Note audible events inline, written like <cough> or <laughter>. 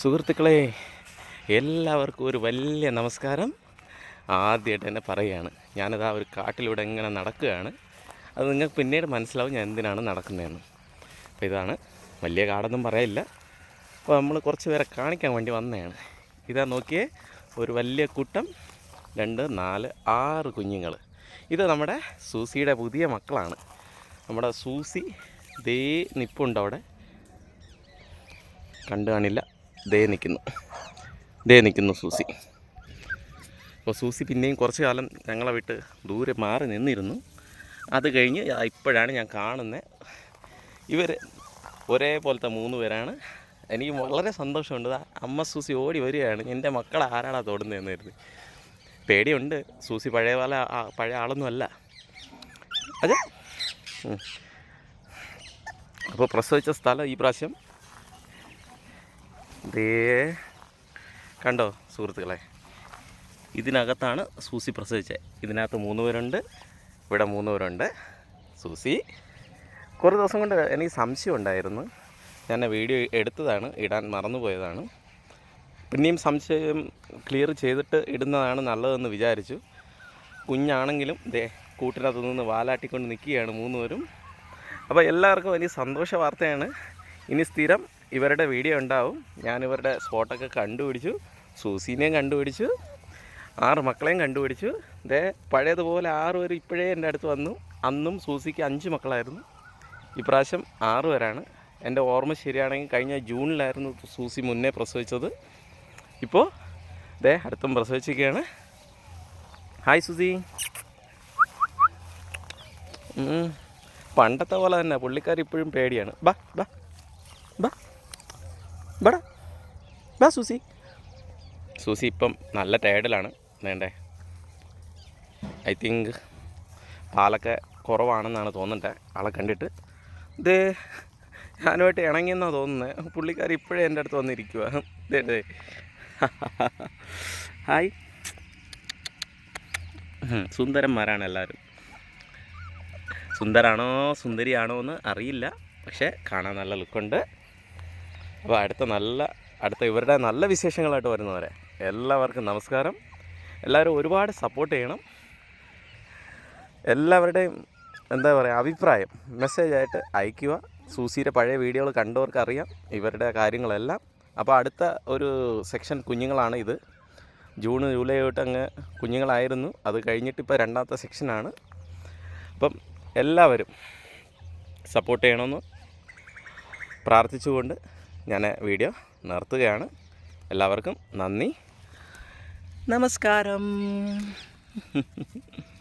സുഹൃത്തുക്കളെ എല്ലാവർക്കും ഒരു വലിയ നമസ്കാരം. ആദ്യമായിട്ട് തന്നെ പറയുകയാണ് ഞാനത് ആ ഒരു കാട്ടിലൂടെ ഇങ്ങനെ നടക്കുകയാണ്. അത് നിങ്ങൾക്ക് പിന്നീട് മനസ്സിലാവും ഞാൻ എന്തിനാണ് നടക്കുന്നതെന്ന്. അപ്പോൾ ഇതാണ് വലിയ കാടൊന്നും പറയില്ല. അപ്പോൾ നമ്മൾ കുറച്ച് പേരെ കാണിക്കാൻ വേണ്ടി വന്നതാണ്. ഇതാ നോക്കിയേ ഒരു വലിയ കൂട്ടം രണ്ട് നാല് ആറ് കുഞ്ഞുങ്ങൾ. ഇത് നമ്മുടെ സൂസിയുടെ പുതിയ മക്കളാണ്. നമ്മുടെ സൂസി ദേ നിപ്പുണ്ട് അവിടെ കണ്ടു കാണില്ല. ദേ നിൽക്കുന്നു ദേ നിൽക്കുന്നു സൂസി. അപ്പോൾ സൂസി പിന്നെയും കുറച്ച് കാലം ഞങ്ങളെ വിട്ട് ദൂരെ മാറി നിന്നിരുന്നു. അത് കഴിഞ്ഞ് ഇപ്പോഴാണ് ഞാൻ കാണുന്നത് ഇവർ ഒരേപോലത്തെ മൂന്ന് പേരാണ്. എനിക്ക് വളരെ സന്തോഷമുണ്ട്. അമ്മ സൂസി ഓടി വരികയാണ്. എന്റെ മക്കളെ ആരാടാ തൊടുന്നതെന്ന് കരുതി. പേടിയുണ്ട്. സൂസി പഴയ പോലെ പഴയ ആളൊന്നും അല്ല. അതെ? അപ്പോൾ പ്രസവിച്ച സ്ഥലം ഈ പ്രാവശ്യം ദേ കണ്ടോ സുഹൃത്തുക്കളെ? ഇതിനകത്താണ് സൂസി പ്രസവിച്ചത്. ഇതിനകത്ത് മൂന്ന് പേരുണ്ട് ഇവിടെ മൂന്ന് പേരുണ്ട്. സൂസി കുറേ ദിവസം കൊണ്ട് എനിക്ക് സംശയം ഉണ്ടായിരുന്നു. ഞാൻ വീഡിയോ എടുത്തതാണ് ഇടാൻ മറന്നുപോയതാണ് പിന്നെയും സംശയം ക്ലിയർ ചെയ്തിട്ട് ഇടുന്നതാണ് നല്ലതെന്ന് വിചാരിച്ചു. കുഞ്ഞാണെങ്കിലും ദേ കൂട്ടിനകത്ത് നിന്ന് വാലാട്ടിക്കൊണ്ട് നിൽക്കുകയാണ് മൂന്നുപേരും അപ്പോൾ എല്ലാവർക്കും വലിയ സന്തോഷ വാർത്തയാണ്. ഇനി സ്ഥിരം ഇവരുടെ വീഡിയോ ഉണ്ടാവും. ഞാനിവരുടെ സ്പോട്ടൊക്കെ കണ്ടുപിടിച്ചു. സൂസീനെയും കണ്ടുപിടിച്ചു. ആറ് മക്കളെയും കണ്ടുപിടിച്ചു. ദേ പഴയതുപോലെ ആറ് പേര് ഇപ്പോഴേ എന്റെ അടുത്ത് വന്നു. അന്നും സൂസിക്ക് അഞ്ച് മക്കളായിരുന്നു. ഇപ്രാവശ്യം ആറ് പേരാണ്. എന്റെ ഓർമ്മ ശരിയാണെങ്കിൽ കഴിഞ്ഞ ജൂണിലായിരുന്നു സൂസി മുന്നേ പ്രസവിച്ചത്. ഇപ്പോൾ ദേ അടുത്തും പ്രസവിച്ചിരിക്കുകയാണ്. ഹായ് സുസി. പണ്ടത്തെ പോലെ തന്നെ. പുള്ളിക്കാർ ഇപ്പോഴും പേടിയാണ്. ബാ ബാ ബാ. ബടാ. ബാ സൂസി. സൂസി ഇപ്പം നല്ല ടേഡിലാണ് വേണ്ടേ? ഐ തിങ്ക് പാലൊക്കെ കുറവാണെന്നാണ് തോന്നുന്നത് ആളെ കണ്ടിട്ട്. ഇത് ഞാനുമായിട്ട് ഇണങ്ങിയെന്നാണ് തോന്നുന്നത് പുള്ളിക്കാർ ഇപ്പോഴേ എന്റെ അടുത്ത് വന്നിരിക്കുക. ഹായ്. സുന്ദരന്മാരാണ് എല്ലാവരും. സുന്ദരാണോ സുന്ദരിയാണോ എന്ന് അറിയില്ല. പക്ഷേ കാണാൻ നല്ല ലുക്കുണ്ട് അപ്പോൾ അടുത്ത നല്ല അടുത്ത ഇവരുടെ നല്ല വിശേഷങ്ങളായിട്ട് വരുന്നവരെ എല്ലാവർക്കും നമസ്കാരം. എല്ലാവരും ഒരുപാട് സപ്പോർട്ട് ചെയ്യണം. എല്ലാവരുടെയും എന്താ പറയുക അഭിപ്രായം മെസ്സേജായിട്ട് അയയ്ക്കുക സൂസിയുടെ പഴയ വീഡിയോകൾ കണ്ടവർക്ക് അറിയാം ഇവരുടെ കാര്യങ്ങളെല്ലാം. അപ്പോൾ അടുത്ത ഒരു സെക്ഷൻ കുഞ്ഞുങ്ങളാണ് ഇത്. ജൂൺ ജൂലൈ തൊട്ട് അങ്ങ് കുഞ്ഞുങ്ങളായിരുന്നു. അത് കഴിഞ്ഞിട്ട് ഇപ്പോൾ രണ്ടാമത്തെ സെക്ഷനാണ് അപ്പം എല്ലാവരും സപ്പോർട്ട് ചെയ്യണമെന്ന് പ്രാർത്ഥിച്ചുകൊണ്ട് ഞാൻ വീഡിയോ നിർത്തുകയാണ്. എല്ലാവർക്കും നന്ദി. നമസ്കാരം. <laughs>